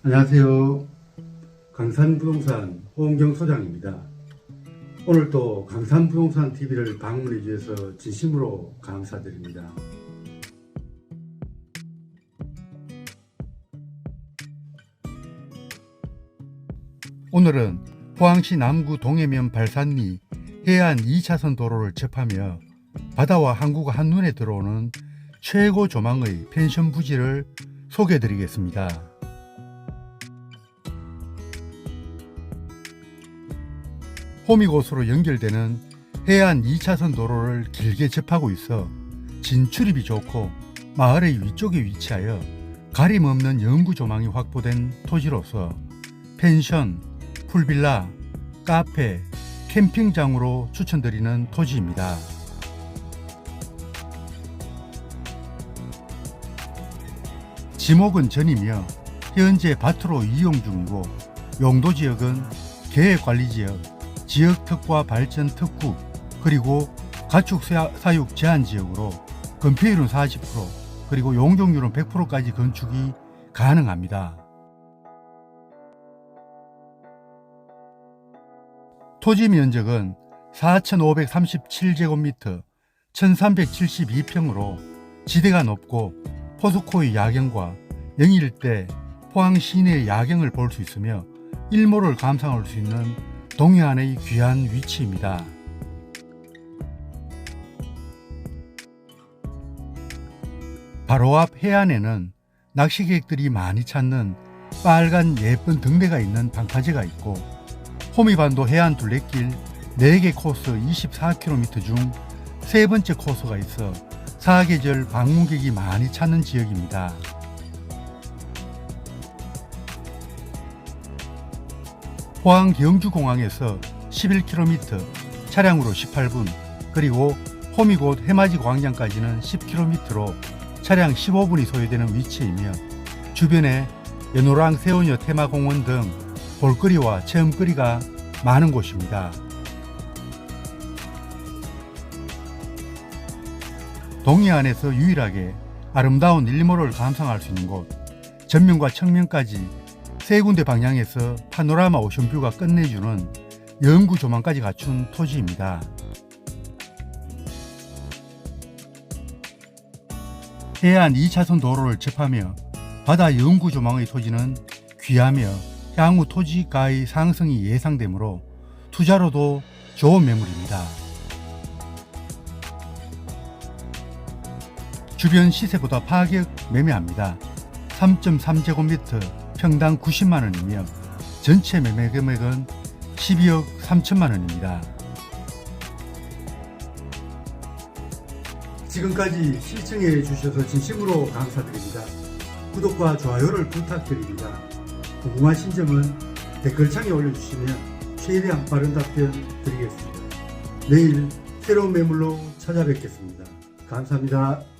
안녕하세요. 강산부동산 호은경 소장입니다. 오늘 또 강산부동산 TV를 방문해 주셔서 진심으로 감사드립니다. 오늘은 포항시 남구 동해면 발산리 해안 2차선 도로를 접하며 바다와 항구가 한눈에 들어오는 최고 조망의 펜션 부지를 소개해 드리겠습니다. 호미곶으로 연결되는 해안 2차선 도로를 길게 접하고 있어 진출입이 좋고 마을의 위쪽에 위치하여 가림 없는 영구 조망이 확보된 토지로서 펜션, 풀빌라, 카페, 캠핑장으로 추천드리는 토지입니다. 지목은 전이며 현재 밭으로 이용 중이고 용도 지역은 계획관리지역, 지역 특화 발전 특구 그리고 가축 사- 사육 제한 지역으로 건폐율은 40% 그리고 용적률은 100%까지 건축이 가능합니다. 토지 면적은 4,537제곱미터 1,372평으로 지대가 높고 포스코의 야경과 영일대 포항 시내의 야경을 볼 수 있으며 일몰을 감상할 수 있는 동해안의 귀한 위치입니다. 바로 앞 해안에는 낚시객들이 많이 찾는 빨간 예쁜 등대가 있는 방파제가 있고 호미반도 해안 둘레길 4개 코스 24km 중 세 번째 코스가 있어 사계절 방문객이 많이 찾는 지역입니다. 포항 경주공항에서 11km, 차량으로 18분, 그리고 호미곶 해맞이 광장까지는 10km로 차량 15분이 소요되는 위치이며 주변에 연호랑 세운여 테마공원 등 볼거리와 체험거리가 많은 곳입니다. 동해안에서 유일하게 아름다운 일몰을 감상할 수 있는 곳, 전면과 측면까지 세 군데 방향에서 파노라마 오션뷰가 끝내주는 영구 조망까지 갖춘 토지입니다. 해안 2차선 도로를 접하며 바다 영구 조망의 토지는 귀하며 향후 토지가의 상승이 예상되므로 투자로도 좋은 매물입니다. 주변 시세보다 파격 매매합니다. 3.3제곱미터 평당 90만 원이며 전체 매매 금액은 12억 3천만 원입니다. 지금까지 시청해 주셔서 진심으로 감사드립니다. 구독과 좋아요를 부탁드립니다. 궁금하신 점은 댓글창에 올려주시면 최대한 빠른 답변 드리겠습니다. 내일 새로운 매물로 찾아뵙겠습니다. 감사합니다.